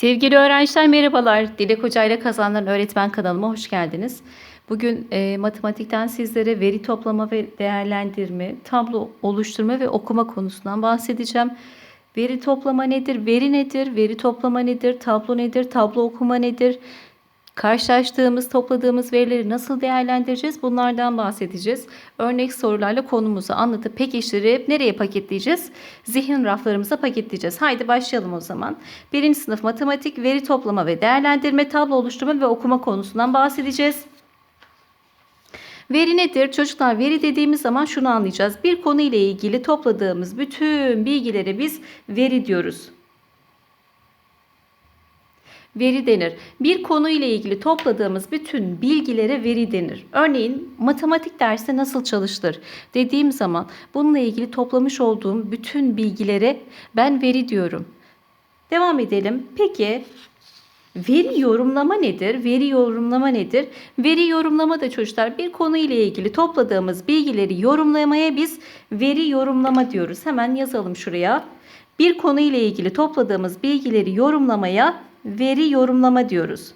Sevgili öğrenciler merhabalar. Dilek Hoca ile Kazanların Öğretmen kanalıma hoş geldiniz. Bugün e, matematikten sizlere veri toplama ve değerlendirme, tablo oluşturma ve okuma konusundan bahsedeceğim. Veri toplama nedir? Veri nedir? Veri toplama nedir? Tablo nedir? Tablo okuma nedir? Karşılaştığımız, topladığımız verileri nasıl değerlendireceğiz? Bunlardan bahsedeceğiz. Örnek sorularla konumuzu anlatıp pekiştirip nereye paketleyeceğiz? Zihin raflarımıza paketleyeceğiz. Haydi başlayalım o zaman. Birinci sınıf matematik, veri toplama ve değerlendirme, tablo oluşturma ve okuma konusundan bahsedeceğiz. Veri nedir? Çocuklar veri dediğimiz zaman şunu anlayacağız. Bir konu ile ilgili topladığımız bütün bilgileri biz veri diyoruz veri denir. Bir konu ile ilgili topladığımız bütün bilgilere veri denir. Örneğin matematik dersi nasıl çalıştır dediğim zaman bununla ilgili toplamış olduğum bütün bilgilere ben veri diyorum. Devam edelim. Peki Veri yorumlama nedir? Veri yorumlama nedir? Veri yorumlama da çocuklar bir konu ile ilgili topladığımız bilgileri yorumlamaya biz veri yorumlama diyoruz. Hemen yazalım şuraya. Bir konu ile ilgili topladığımız bilgileri yorumlamaya veri yorumlama diyoruz.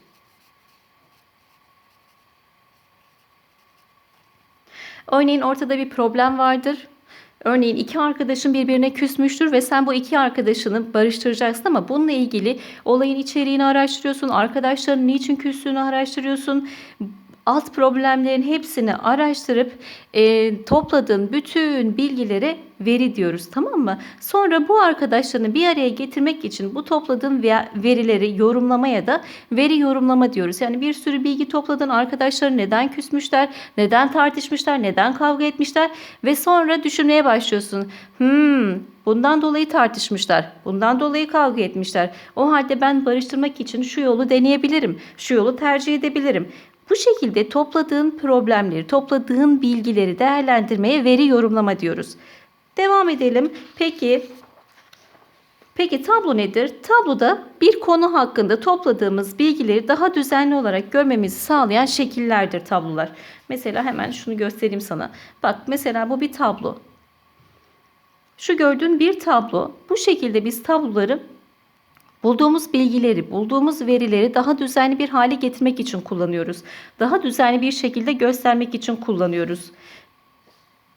Örneğin ortada bir problem vardır. Örneğin iki arkadaşın birbirine küsmüştür ve sen bu iki arkadaşını barıştıracaksın ama bununla ilgili olayın içeriğini araştırıyorsun, arkadaşların niçin küstüğünü araştırıyorsun, alt problemlerin hepsini araştırıp e, topladığın bütün bilgileri veri diyoruz tamam mı? Sonra bu arkadaşlarını bir araya getirmek için bu topladığın verileri yorumlamaya da veri yorumlama diyoruz. Yani bir sürü bilgi topladın arkadaşların neden küsmüşler, neden tartışmışlar, neden kavga etmişler ve sonra düşünmeye başlıyorsun. Hmm, bundan dolayı tartışmışlar, bundan dolayı kavga etmişler. O halde ben barıştırmak için şu yolu deneyebilirim, şu yolu tercih edebilirim. Bu şekilde topladığın problemleri, topladığın bilgileri değerlendirmeye veri yorumlama diyoruz. Devam edelim. Peki Peki tablo nedir? Tabloda bir konu hakkında topladığımız bilgileri daha düzenli olarak görmemizi sağlayan şekillerdir tablolar. Mesela hemen şunu göstereyim sana. Bak mesela bu bir tablo. Şu gördüğün bir tablo. Bu şekilde biz tabloları Bulduğumuz bilgileri, bulduğumuz verileri daha düzenli bir hale getirmek için kullanıyoruz. Daha düzenli bir şekilde göstermek için kullanıyoruz.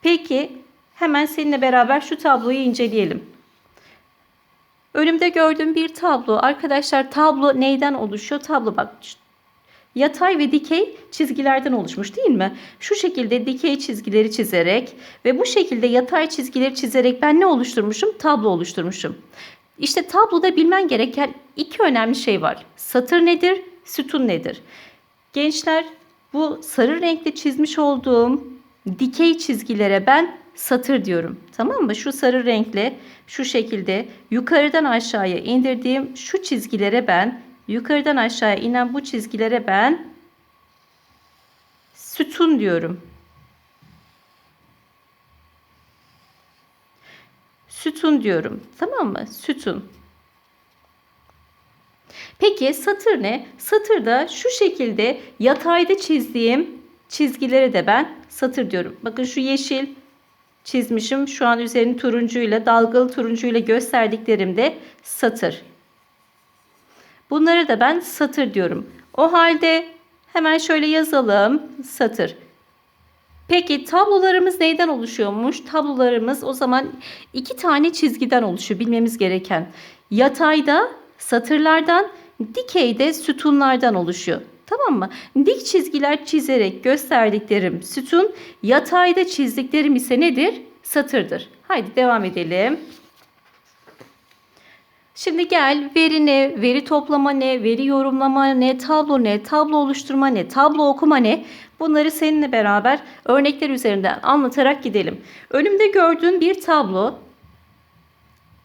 Peki hemen seninle beraber şu tabloyu inceleyelim. Önümde gördüğüm bir tablo. Arkadaşlar tablo neyden oluşuyor? Tablo bak yatay ve dikey çizgilerden oluşmuş değil mi? Şu şekilde dikey çizgileri çizerek ve bu şekilde yatay çizgileri çizerek ben ne oluşturmuşum? Tablo oluşturmuşum. İşte tabloda bilmen gereken iki önemli şey var. Satır nedir, sütun nedir? Gençler bu sarı renkli çizmiş olduğum dikey çizgilere ben satır diyorum. Tamam mı? Şu sarı renkle şu şekilde yukarıdan aşağıya indirdiğim şu çizgilere ben yukarıdan aşağıya inen bu çizgilere ben sütun diyorum. Sütun diyorum. Tamam mı? Sütun. Peki satır ne? Satırda şu şekilde yatayda çizdiğim çizgilere de ben satır diyorum. Bakın şu yeşil çizmişim. Şu an üzerini turuncuyla, dalgalı turuncuyla gösterdiklerimde satır. Bunları da ben satır diyorum. O halde hemen şöyle yazalım. Satır. Peki tablolarımız neyden oluşuyormuş? Tablolarımız o zaman iki tane çizgiden oluşuyor bilmemiz gereken. Yatayda satırlardan, dikeyde sütunlardan oluşuyor. Tamam mı? Dik çizgiler çizerek gösterdiklerim sütun, yatayda çizdiklerim ise nedir? Satırdır. Haydi devam edelim. Şimdi gel veri ne, veri toplama ne, veri yorumlama ne, tablo ne, tablo oluşturma ne, tablo okuma ne? Bunları seninle beraber örnekler üzerinden anlatarak gidelim. Önümde gördüğün bir tablo.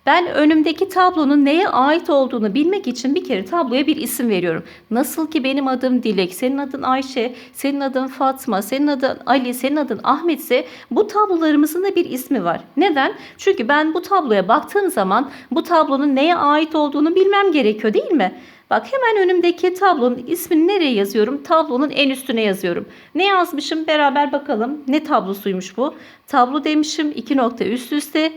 Ben önümdeki tablonun neye ait olduğunu bilmek için bir kere tabloya bir isim veriyorum. Nasıl ki benim adım Dilek, senin adın Ayşe, senin adın Fatma, senin adın Ali, senin adın Ahmet ise bu tablolarımızın da bir ismi var. Neden? Çünkü ben bu tabloya baktığım zaman bu tablonun neye ait olduğunu bilmem gerekiyor değil mi? Bak hemen önümdeki tablonun ismini nereye yazıyorum? Tablonun en üstüne yazıyorum. Ne yazmışım? Beraber bakalım. Ne tablosuymuş bu? Tablo demişim. iki nokta üst üste.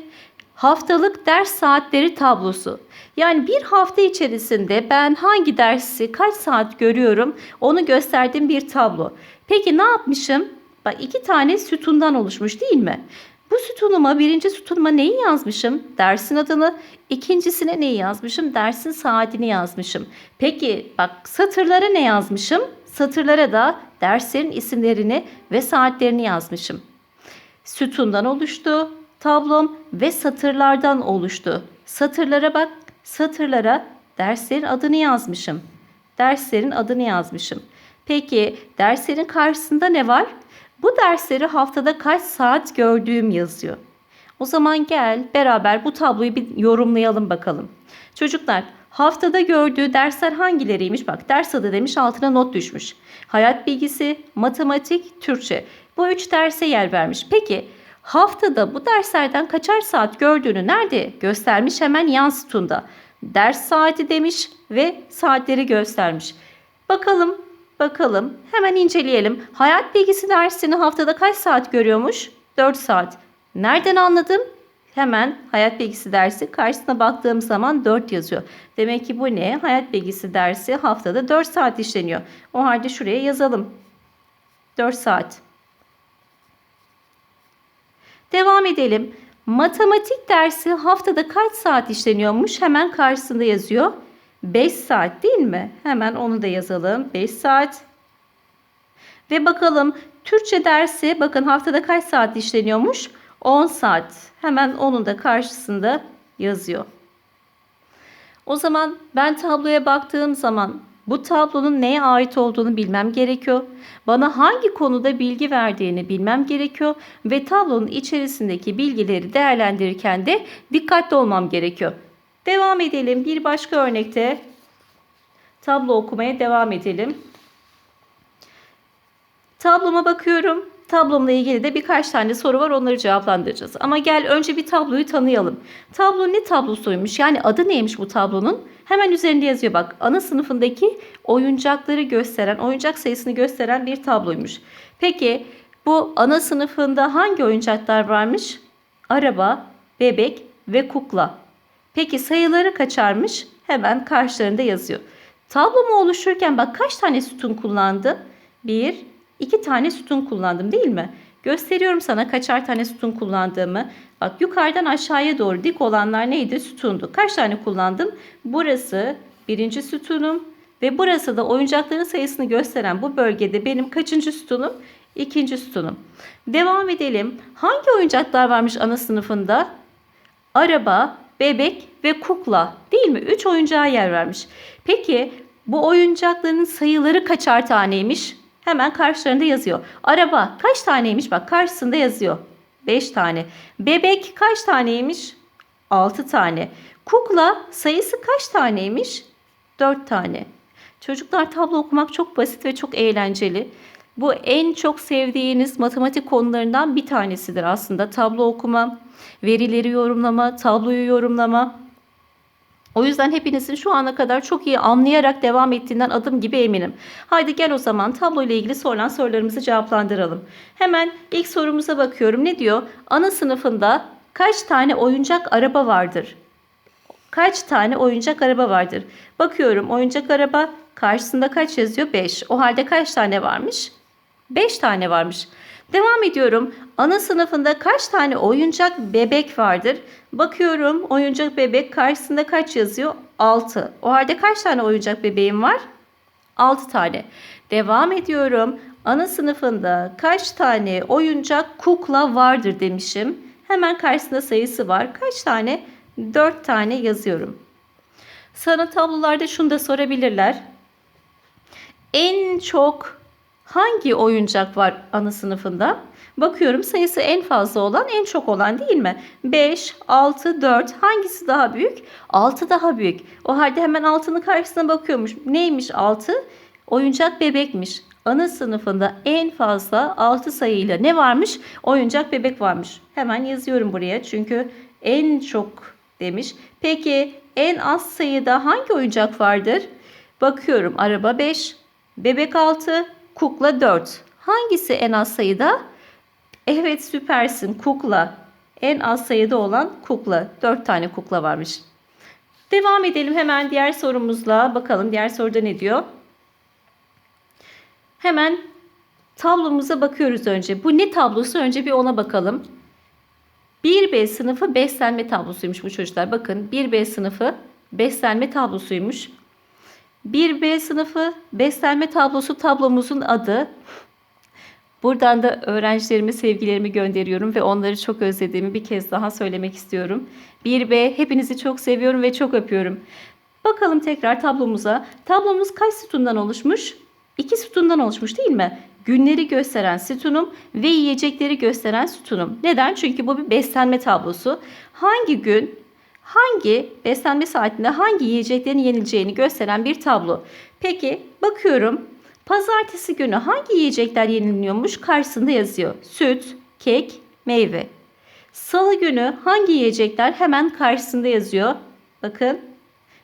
Haftalık ders saatleri tablosu. Yani bir hafta içerisinde ben hangi dersi kaç saat görüyorum onu gösterdiğim bir tablo. Peki ne yapmışım? Bak iki tane sütundan oluşmuş değil mi? Bu sütunuma birinci sütunuma neyi yazmışım? Dersin adını. İkincisine neyi yazmışım? Dersin saatini yazmışım. Peki bak satırlara ne yazmışım? Satırlara da derslerin isimlerini ve saatlerini yazmışım. Sütundan oluştu tablom ve satırlardan oluştu. Satırlara bak, satırlara derslerin adını yazmışım. Derslerin adını yazmışım. Peki derslerin karşısında ne var? Bu dersleri haftada kaç saat gördüğüm yazıyor. O zaman gel beraber bu tabloyu bir yorumlayalım bakalım. Çocuklar haftada gördüğü dersler hangileriymiş? Bak ders adı demiş altına not düşmüş. Hayat bilgisi, matematik, Türkçe. Bu üç derse yer vermiş. Peki haftada bu derslerden kaçar saat gördüğünü nerede göstermiş? Hemen yan sütunda. Ders saati demiş ve saatleri göstermiş. Bakalım Bakalım hemen inceleyelim. Hayat bilgisi dersini haftada kaç saat görüyormuş? 4 saat. Nereden anladım? Hemen hayat bilgisi dersi karşısına baktığım zaman 4 yazıyor. Demek ki bu ne? Hayat bilgisi dersi haftada 4 saat işleniyor. O halde şuraya yazalım. 4 saat. Devam edelim. Matematik dersi haftada kaç saat işleniyormuş? Hemen karşısında yazıyor. 5 saat değil mi? Hemen onu da yazalım. 5 saat. Ve bakalım Türkçe dersi bakın haftada kaç saat işleniyormuş? 10 saat. Hemen onun da karşısında yazıyor. O zaman ben tabloya baktığım zaman bu tablonun neye ait olduğunu bilmem gerekiyor. Bana hangi konuda bilgi verdiğini bilmem gerekiyor ve tablonun içerisindeki bilgileri değerlendirirken de dikkatli olmam gerekiyor. Devam edelim. Bir başka örnekte tablo okumaya devam edelim. Tabloma bakıyorum. Tablomla ilgili de birkaç tane soru var. Onları cevaplandıracağız. Ama gel önce bir tabloyu tanıyalım. Tablo ne tablosuymuş? Yani adı neymiş bu tablonun? Hemen üzerinde yazıyor bak. Ana sınıfındaki oyuncakları gösteren, oyuncak sayısını gösteren bir tabloymuş. Peki bu ana sınıfında hangi oyuncaklar varmış? Araba, bebek ve kukla. Peki sayıları kaçarmış? Hemen karşılarında yazıyor. Tablomu oluştururken bak kaç tane sütun kullandı? Bir, iki tane sütun kullandım değil mi? Gösteriyorum sana kaçar tane sütun kullandığımı. Bak yukarıdan aşağıya doğru dik olanlar neydi? Sütundu. Kaç tane kullandım? Burası birinci sütunum ve burası da oyuncakların sayısını gösteren bu bölgede benim kaçıncı sütunum? İkinci sütunum. Devam edelim. Hangi oyuncaklar varmış ana sınıfında? Araba, bebek ve kukla değil mi? 3 oyuncağa yer vermiş. Peki bu oyuncakların sayıları kaçar taneymiş? Hemen karşılarında yazıyor. Araba kaç taneymiş? Bak karşısında yazıyor. 5 tane. Bebek kaç taneymiş? 6 tane. Kukla sayısı kaç taneymiş? 4 tane. Çocuklar tablo okumak çok basit ve çok eğlenceli. Bu en çok sevdiğiniz matematik konularından bir tanesidir aslında. Tablo okuma, verileri yorumlama, tabloyu yorumlama. O yüzden hepinizin şu ana kadar çok iyi anlayarak devam ettiğinden adım gibi eminim. Haydi gel o zaman tablo ile ilgili sorulan sorularımızı cevaplandıralım. Hemen ilk sorumuza bakıyorum. Ne diyor? Ana sınıfında kaç tane oyuncak araba vardır? Kaç tane oyuncak araba vardır? Bakıyorum oyuncak araba karşısında kaç yazıyor? 5. O halde kaç tane varmış? 5 tane varmış. Devam ediyorum. Ana sınıfında kaç tane oyuncak bebek vardır? Bakıyorum oyuncak bebek karşısında kaç yazıyor? 6. O halde kaç tane oyuncak bebeğim var? 6 tane. Devam ediyorum. Ana sınıfında kaç tane oyuncak kukla vardır demişim. Hemen karşısında sayısı var. Kaç tane? 4 tane yazıyorum. Sana tablolarda şunu da sorabilirler. En çok hangi oyuncak var ana sınıfında? Bakıyorum sayısı en fazla olan en çok olan değil mi? 5, 6, 4 hangisi daha büyük? 6 daha büyük. O halde hemen altının karşısına bakıyormuş. Neymiş 6? Oyuncak bebekmiş. Ana sınıfında en fazla 6 sayıyla ne varmış? Oyuncak bebek varmış. Hemen yazıyorum buraya çünkü en çok demiş. Peki en az sayıda hangi oyuncak vardır? Bakıyorum araba 5, bebek 6, kukla 4. Hangisi en az sayıda? Evet süpersin kukla. en az sayıda olan kukla. 4 tane kukla varmış. Devam edelim hemen diğer sorumuzla. Bakalım diğer soruda ne diyor? Hemen tablomuza bakıyoruz önce. Bu ne tablosu? Önce bir ona bakalım. 1B sınıfı beslenme tablosuymuş bu çocuklar. Bakın 1B sınıfı beslenme tablosuymuş. 1B sınıfı beslenme tablosu tablomuzun adı. Buradan da öğrencilerime sevgilerimi gönderiyorum ve onları çok özlediğimi bir kez daha söylemek istiyorum. 1B hepinizi çok seviyorum ve çok öpüyorum. Bakalım tekrar tablomuza. Tablomuz kaç sütundan oluşmuş? İki sütundan oluşmuş değil mi? Günleri gösteren sütunum ve yiyecekleri gösteren sütunum. Neden? Çünkü bu bir beslenme tablosu. Hangi gün, hangi beslenme saatinde hangi yiyeceklerin yenileceğini gösteren bir tablo. Peki bakıyorum. Pazartesi günü hangi yiyecekler yeniliyormuş karşısında yazıyor. Süt, kek, meyve. Salı günü hangi yiyecekler hemen karşısında yazıyor. Bakın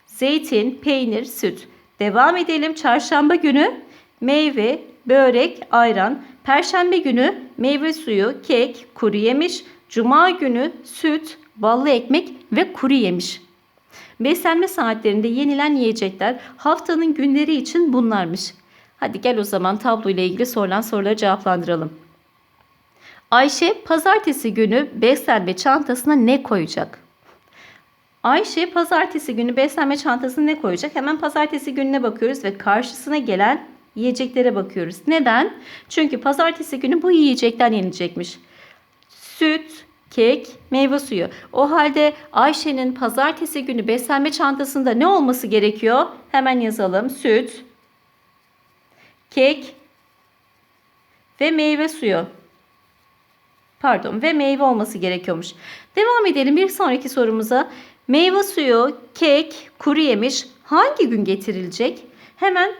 zeytin, peynir, süt. Devam edelim. Çarşamba günü meyve, börek, ayran. Perşembe günü meyve suyu, kek, kuru yemiş. Cuma günü süt, ballı ekmek ve kuru yemiş. Beslenme saatlerinde yenilen yiyecekler haftanın günleri için bunlarmış. Hadi gel o zaman tablo ile ilgili sorulan soruları cevaplandıralım. Ayşe pazartesi günü beslenme çantasına ne koyacak? Ayşe pazartesi günü beslenme çantasına ne koyacak? Hemen pazartesi gününe bakıyoruz ve karşısına gelen yiyeceklere bakıyoruz. Neden? Çünkü pazartesi günü bu yiyecekler yenilecekmiş. Süt, kek, meyve suyu. O halde Ayşe'nin pazartesi günü beslenme çantasında ne olması gerekiyor? Hemen yazalım. Süt, kek ve meyve suyu. Pardon ve meyve olması gerekiyormuş. Devam edelim bir sonraki sorumuza. Meyve suyu, kek, kuru yemiş hangi gün getirilecek? Hemen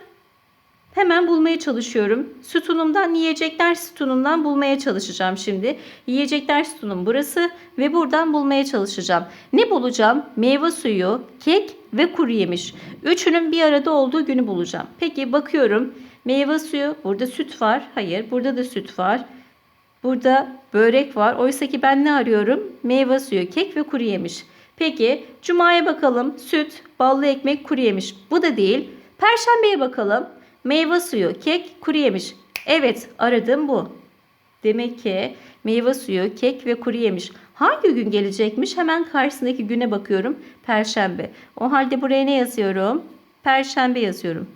hemen bulmaya çalışıyorum. Sütunumdan yiyecekler sütunumdan bulmaya çalışacağım şimdi. Yiyecekler sütunum burası ve buradan bulmaya çalışacağım. Ne bulacağım? Meyve suyu, kek ve kuru yemiş. Üçünün bir arada olduğu günü bulacağım. Peki bakıyorum. Meyve suyu, burada süt var. Hayır, burada da süt var. Burada börek var. Oysa ki ben ne arıyorum? Meyve suyu, kek ve kuru yemiş. Peki cumaya bakalım. Süt, ballı ekmek, kuru yemiş. Bu da değil. Perşembeye bakalım. Meyve suyu, kek, kuru yemiş. Evet aradığım bu. Demek ki meyve suyu, kek ve kuru yemiş. Hangi gün gelecekmiş? Hemen karşısındaki güne bakıyorum. Perşembe. O halde buraya ne yazıyorum? Perşembe yazıyorum.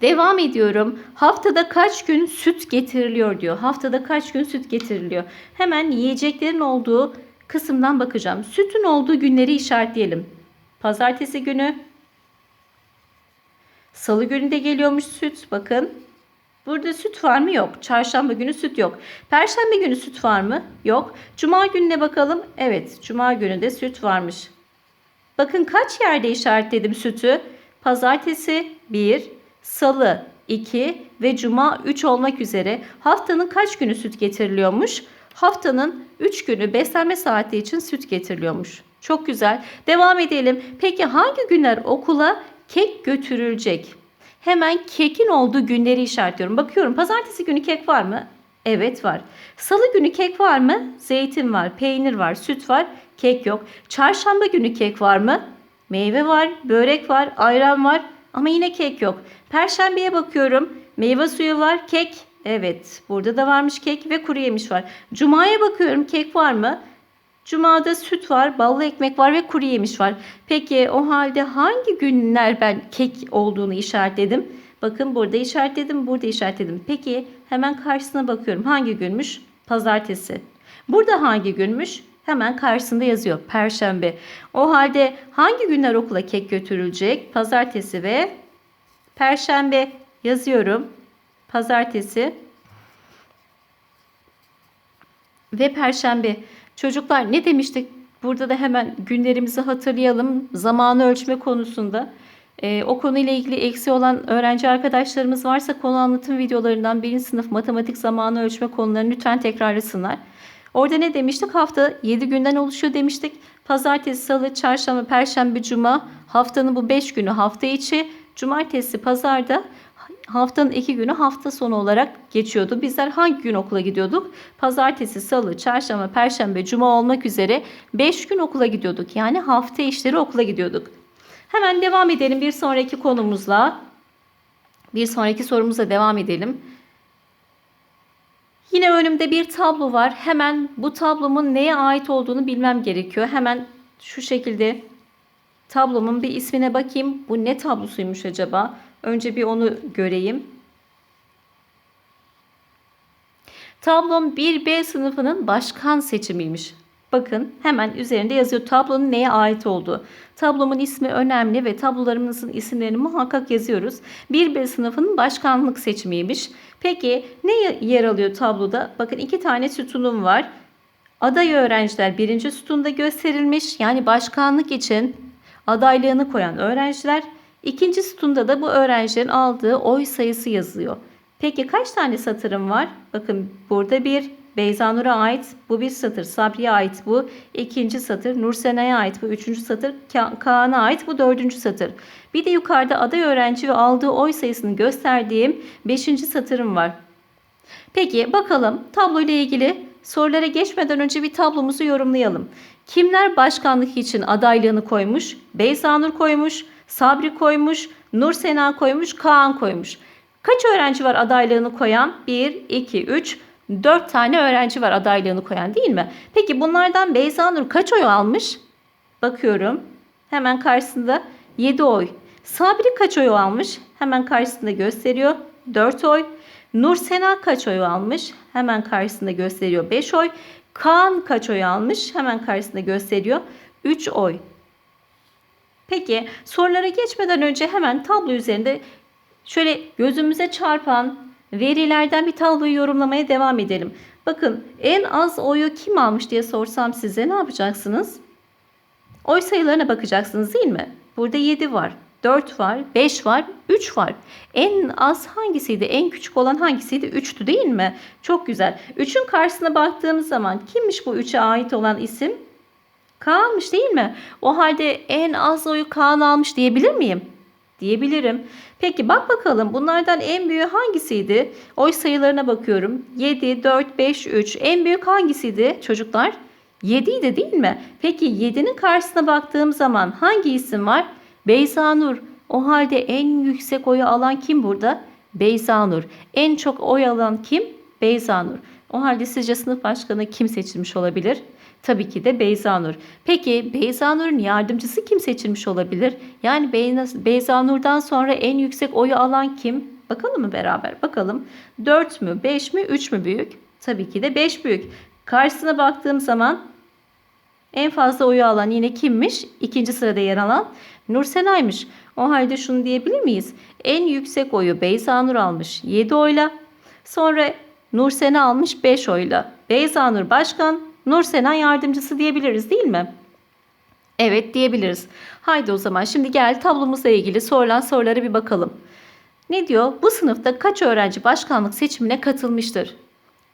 Devam ediyorum. Haftada kaç gün süt getiriliyor diyor. Haftada kaç gün süt getiriliyor. Hemen yiyeceklerin olduğu kısımdan bakacağım. Sütün olduğu günleri işaretleyelim. Pazartesi günü. Salı günü de geliyormuş süt. Bakın. Burada süt var mı? Yok. Çarşamba günü süt yok. Perşembe günü süt var mı? Yok. Cuma gününe bakalım. Evet. Cuma günü de süt varmış. Bakın kaç yerde işaretledim sütü. Pazartesi 1, Salı 2 ve Cuma 3 olmak üzere haftanın kaç günü süt getiriliyormuş? Haftanın 3 günü beslenme saati için süt getiriliyormuş. Çok güzel. Devam edelim. Peki hangi günler okula kek götürülecek? Hemen kekin olduğu günleri işaretliyorum. Bakıyorum pazartesi günü kek var mı? Evet var. Salı günü kek var mı? Zeytin var, peynir var, süt var, kek yok. Çarşamba günü kek var mı? Meyve var, börek var, ayran var ama yine kek yok. Perşembeye bakıyorum. Meyve suyu var, kek. Evet, burada da varmış kek ve kuru yemiş var. Cuma'ya bakıyorum. Kek var mı? Cuma'da süt var, ballı ekmek var ve kuru yemiş var. Peki o halde hangi günler ben kek olduğunu işaretledim? Bakın burada işaretledim, burada işaretledim. Peki hemen karşısına bakıyorum. Hangi günmüş? Pazartesi. Burada hangi günmüş? Hemen karşısında yazıyor. Perşembe. O halde hangi günler okula kek götürülecek? Pazartesi ve Perşembe yazıyorum. Pazartesi ve Perşembe. Çocuklar ne demiştik? Burada da hemen günlerimizi hatırlayalım. Zamanı ölçme konusunda. Ee, o konuyla ilgili eksi olan öğrenci arkadaşlarımız varsa konu anlatım videolarından birinci sınıf matematik zamanı ölçme konularını lütfen tekrarlasınlar. Orada ne demiştik? Hafta 7 günden oluşuyor demiştik. Pazartesi, salı, çarşamba, perşembe, cuma haftanın bu 5 günü hafta içi. Cumartesi, pazarda haftanın iki günü hafta sonu olarak geçiyordu. Bizler hangi gün okula gidiyorduk? Pazartesi, salı, çarşamba, perşembe, cuma olmak üzere 5 gün okula gidiyorduk. Yani hafta işleri okula gidiyorduk. Hemen devam edelim bir sonraki konumuzla. Bir sonraki sorumuza devam edelim. Yine önümde bir tablo var. Hemen bu tablomun neye ait olduğunu bilmem gerekiyor. Hemen şu şekilde tablomun bir ismine bakayım. Bu ne tablosuymuş acaba? Önce bir onu göreyim. Tablom 1B sınıfının başkan seçimiymiş. Bakın hemen üzerinde yazıyor tablonun neye ait olduğu. Tablomun ismi önemli ve tablolarımızın isimlerini muhakkak yazıyoruz. 1B sınıfının başkanlık seçimiymiş. Peki ne yer alıyor tabloda? Bakın iki tane sütunum var. Aday öğrenciler birinci sütunda gösterilmiş. Yani başkanlık için adaylığını koyan öğrenciler. İkinci sütunda da bu öğrencilerin aldığı oy sayısı yazıyor. Peki kaç tane satırım var? Bakın burada bir Beyza Nur'a ait bu bir satır. Sabri'ye ait bu ikinci satır. Nursena'ya ait bu üçüncü satır. Ka- Kaan'a ait bu dördüncü satır. Bir de yukarıda aday öğrenci ve aldığı oy sayısını gösterdiğim beşinci satırım var. Peki bakalım tablo ile ilgili sorulara geçmeden önce bir tablomuzu yorumlayalım. Kimler başkanlık için adaylığını koymuş? Beyza Nur koymuş, Sabri koymuş, Nur Sena koymuş, Kaan koymuş. Kaç öğrenci var adaylığını koyan? 1, 2, 3, 4 tane öğrenci var adaylığını koyan değil mi? Peki bunlardan Beyza Nur kaç oy almış? Bakıyorum. Hemen karşısında 7 oy. Sabri kaç oy almış? Hemen karşısında gösteriyor. 4 oy. Nur Sena kaç oy almış? Hemen karşısında gösteriyor 5 oy. Kaan kaç oy almış? Hemen karşısında gösteriyor 3 oy. Peki sorulara geçmeden önce hemen tablo üzerinde şöyle gözümüze çarpan verilerden bir tabloyu yorumlamaya devam edelim. Bakın en az oyu kim almış diye sorsam size ne yapacaksınız? Oy sayılarına bakacaksınız değil mi? Burada 7 var, 4 var, 5 var, 3 var. En az hangisiydi? En küçük olan hangisiydi? 3'tü değil mi? Çok güzel. 3'ün karşısına baktığımız zaman kimmiş bu 3'e ait olan isim? Kaan'mış değil mi? O halde en az oyu Kaan almış diyebilir miyim? Diyebilirim. Peki bak bakalım bunlardan en büyüğü hangisiydi? Oy sayılarına bakıyorum. 7, 4, 5, 3. En büyük hangisiydi çocuklar? 7 idi değil mi? Peki 7'nin karşısına baktığım zaman hangi isim var? Beyza Nur. O halde en yüksek oyu alan kim burada? Beyza Nur. En çok oy alan kim? Beyza Nur. O halde sizce sınıf başkanı kim seçilmiş olabilir? Tabii ki de Beyza Nur. Peki Beyza Nur'un yardımcısı kim seçilmiş olabilir? Yani Beyza- Nur'dan sonra en yüksek oyu alan kim? Bakalım mı beraber? Bakalım. 4 mü, 5 mi, 3 mü büyük? Tabii ki de 5 büyük. Karşısına baktığım zaman en fazla oyu alan yine kimmiş? İkinci sırada yer alan Nursena'ymış. O halde şunu diyebilir miyiz? En yüksek oyu Beyza Nur almış 7 oyla. Sonra Nursena almış 5 oyla. Beyza Nur başkan, Nursena yardımcısı diyebiliriz değil mi? Evet diyebiliriz. Haydi o zaman şimdi gel tablomuzla ilgili sorulan sorulara bir bakalım. Ne diyor? Bu sınıfta kaç öğrenci başkanlık seçimine katılmıştır?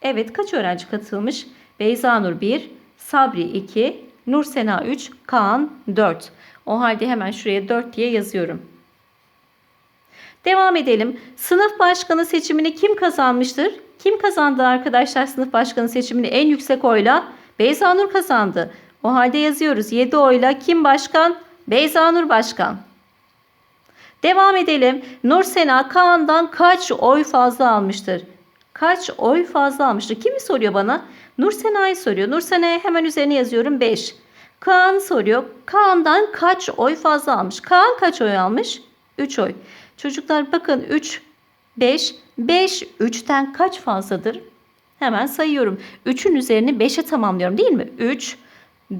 Evet kaç öğrenci katılmış? Beyza Nur 1, Sabri 2, Nur Sena 3, Kaan 4. O halde hemen şuraya 4 diye yazıyorum. Devam edelim. Sınıf başkanı seçimini kim kazanmıştır? Kim kazandı arkadaşlar sınıf başkanı seçimini en yüksek oyla? Beyza Nur kazandı. O halde yazıyoruz 7 oyla kim başkan? Beyza Nur başkan. Devam edelim. Nur Sena Kaan'dan kaç oy fazla almıştır? Kaç oy fazla almıştır? Kimi soruyor bana? Nur Sena'yı soruyor. Nur Sena'ya hemen üzerine yazıyorum 5. Kaan soruyor. Kaan'dan kaç oy fazla almış? Kaan kaç oy almış? 3 oy. Çocuklar bakın 3, 5. 5 3'ten kaç fazladır? Hemen sayıyorum. 3'ün üzerini 5'e tamamlıyorum değil mi? 3,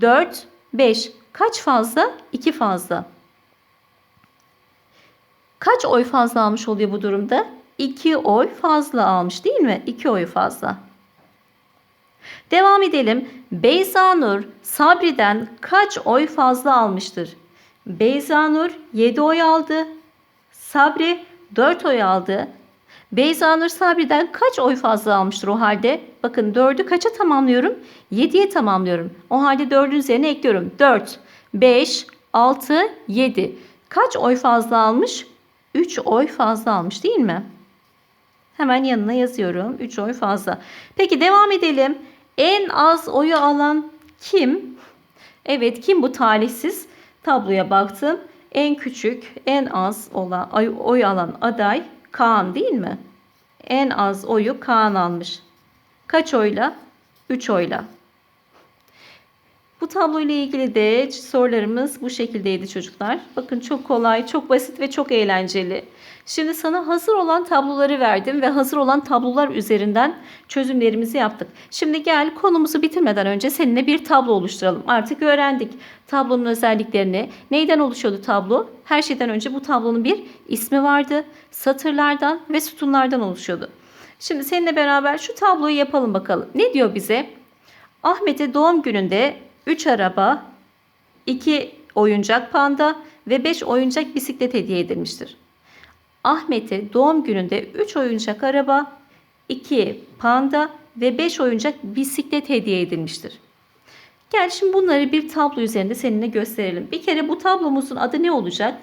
4, 5. Kaç fazla? 2 fazla. Kaç oy fazla almış oluyor bu durumda? 2 oy fazla almış değil mi? 2 oy fazla. Devam edelim. Beyza Nur Sabri'den kaç oy fazla almıştır? Beyza Nur 7 oy aldı. Sabri 4 oy aldı. Beyza Nur Sabri'den kaç oy fazla almıştır o halde? Bakın 4'ü kaça tamamlıyorum? 7'ye tamamlıyorum. O halde 4'ün üzerine ekliyorum. 4, 5, 6, 7. Kaç oy fazla almış? 3 oy fazla almış değil mi? Hemen yanına yazıyorum. 3 oy fazla. Peki devam edelim. En az oyu alan kim? Evet kim bu talihsiz? Tabloya baktım. En küçük, en az olan oy, alan aday Kaan değil mi? En az oyu Kaan almış. Kaç oyla? 3 oyla. Bu tablo ile ilgili de sorularımız bu şekildeydi çocuklar. Bakın çok kolay, çok basit ve çok eğlenceli. Şimdi sana hazır olan tabloları verdim ve hazır olan tablolar üzerinden çözümlerimizi yaptık. Şimdi gel konumuzu bitirmeden önce seninle bir tablo oluşturalım. Artık öğrendik tablonun özelliklerini. Neyden oluşuyordu tablo? Her şeyden önce bu tablonun bir ismi vardı. Satırlardan ve sütunlardan oluşuyordu. Şimdi seninle beraber şu tabloyu yapalım bakalım. Ne diyor bize? Ahmet'e doğum gününde 3 araba, 2 oyuncak panda ve 5 oyuncak bisiklet hediye edilmiştir. Ahmet'e doğum gününde 3 oyuncak araba, 2 panda ve 5 oyuncak bisiklet hediye edilmiştir. Gel şimdi bunları bir tablo üzerinde seninle gösterelim. Bir kere bu tablomuzun adı ne olacak?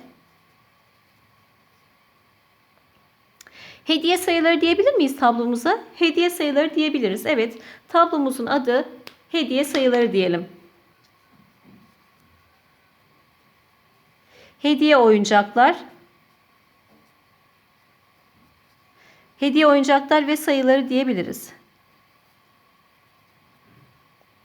Hediye sayıları diyebilir miyiz tablomuza? Hediye sayıları diyebiliriz. Evet, tablomuzun adı hediye sayıları diyelim. Hediye oyuncaklar. Hediye oyuncaklar ve sayıları diyebiliriz.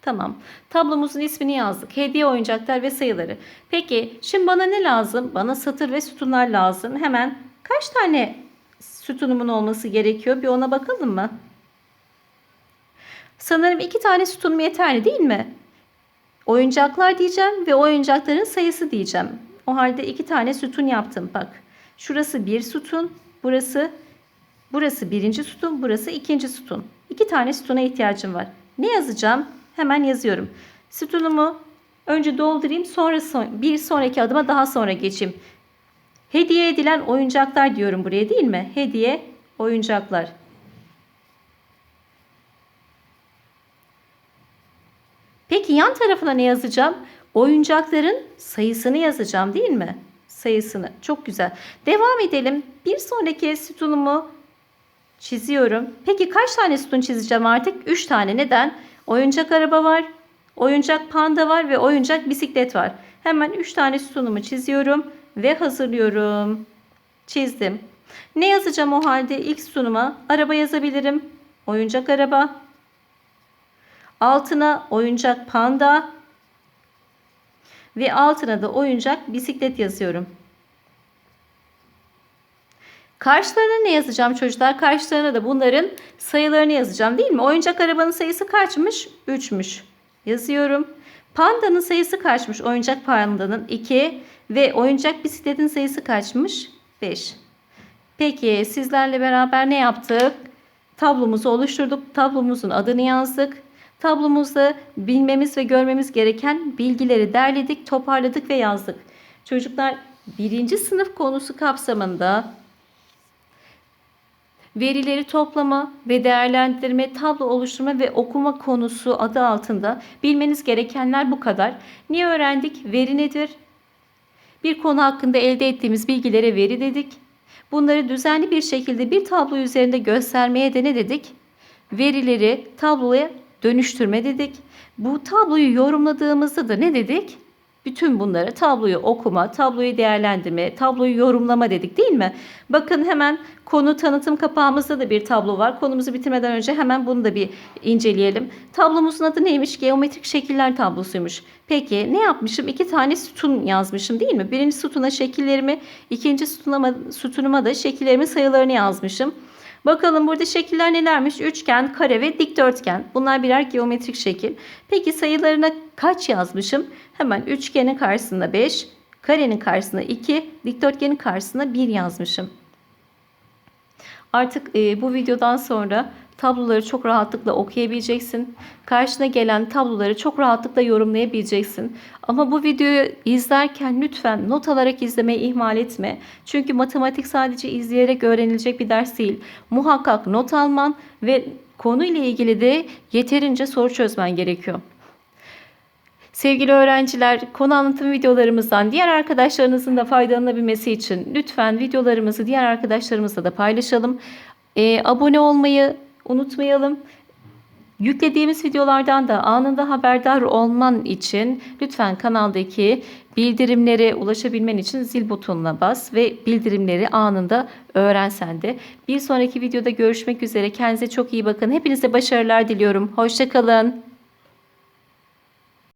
Tamam. Tablomuzun ismini yazdık. Hediye oyuncaklar ve sayıları. Peki şimdi bana ne lazım? Bana satır ve sütunlar lazım. Hemen kaç tane sütunumun olması gerekiyor? Bir ona bakalım mı? Sanırım iki tane sütunum yeterli değil mi? Oyuncaklar diyeceğim ve oyuncakların sayısı diyeceğim. O halde iki tane sütun yaptım bak. Şurası bir sütun, burası burası birinci sütun, burası ikinci sütun. İki tane sütuna ihtiyacım var. Ne yazacağım? Hemen yazıyorum. Sütunumu önce doldurayım, sonra son, bir sonraki adıma daha sonra geçeyim. Hediye edilen oyuncaklar diyorum buraya değil mi? Hediye oyuncaklar. Peki yan tarafına ne yazacağım? Oyuncakların sayısını yazacağım değil mi? Sayısını. Çok güzel. Devam edelim. Bir sonraki sütunumu çiziyorum. Peki kaç tane sütun çizeceğim artık? 3 tane. Neden? Oyuncak araba var, oyuncak panda var ve oyuncak bisiklet var. Hemen 3 tane sütunumu çiziyorum ve hazırlıyorum. Çizdim. Ne yazacağım o halde? İlk sütunuma araba yazabilirim. Oyuncak araba. Altına oyuncak panda ve altına da oyuncak bisiklet yazıyorum. Karşılarına ne yazacağım çocuklar? Karşılarına da bunların sayılarını yazacağım değil mi? Oyuncak arabanın sayısı kaçmış? 3'müş. Yazıyorum. Pandanın sayısı kaçmış? Oyuncak pandanın 2 ve oyuncak bisikletin sayısı kaçmış? 5. Peki sizlerle beraber ne yaptık? Tablomuzu oluşturduk. Tablomuzun adını yazdık. Tablomuzda bilmemiz ve görmemiz gereken bilgileri derledik, toparladık ve yazdık. Çocuklar birinci sınıf konusu kapsamında verileri toplama ve değerlendirme, tablo oluşturma ve okuma konusu adı altında bilmeniz gerekenler bu kadar. Niye öğrendik? Veri nedir? Bir konu hakkında elde ettiğimiz bilgilere veri dedik. Bunları düzenli bir şekilde bir tablo üzerinde göstermeye de ne dedik? Verileri tabloya dönüştürme dedik. Bu tabloyu yorumladığımızda da ne dedik? Bütün bunları tabloyu okuma, tabloyu değerlendirme, tabloyu yorumlama dedik değil mi? Bakın hemen konu tanıtım kapağımızda da bir tablo var. Konumuzu bitirmeden önce hemen bunu da bir inceleyelim. Tablomuzun adı neymiş? Geometrik şekiller tablosuymuş. Peki ne yapmışım? İki tane sütun yazmışım değil mi? Birinci sütuna şekillerimi, ikinci sütunuma, sütunuma da şekillerimin sayılarını yazmışım. Bakalım burada şekiller nelermiş? Üçgen, kare ve dikdörtgen. Bunlar birer geometrik şekil. Peki sayılarına kaç yazmışım? Hemen üçgenin karşısında 5, karenin karşısında 2, dikdörtgenin karşısında 1 yazmışım. Artık e, bu videodan sonra tabloları çok rahatlıkla okuyabileceksin. Karşına gelen tabloları çok rahatlıkla yorumlayabileceksin. Ama bu videoyu izlerken lütfen not alarak izlemeyi ihmal etme. Çünkü matematik sadece izleyerek öğrenilecek bir ders değil. Muhakkak not alman ve konuyla ilgili de yeterince soru çözmen gerekiyor. Sevgili öğrenciler, konu anlatım videolarımızdan diğer arkadaşlarınızın da faydalanabilmesi için lütfen videolarımızı diğer arkadaşlarımızla da paylaşalım. Ee, abone olmayı unutmayalım. Yüklediğimiz videolardan da anında haberdar olman için lütfen kanaldaki bildirimlere ulaşabilmen için zil butonuna bas ve bildirimleri anında öğren sen de. Bir sonraki videoda görüşmek üzere. Kendinize çok iyi bakın. Hepinize başarılar diliyorum. Hoşçakalın.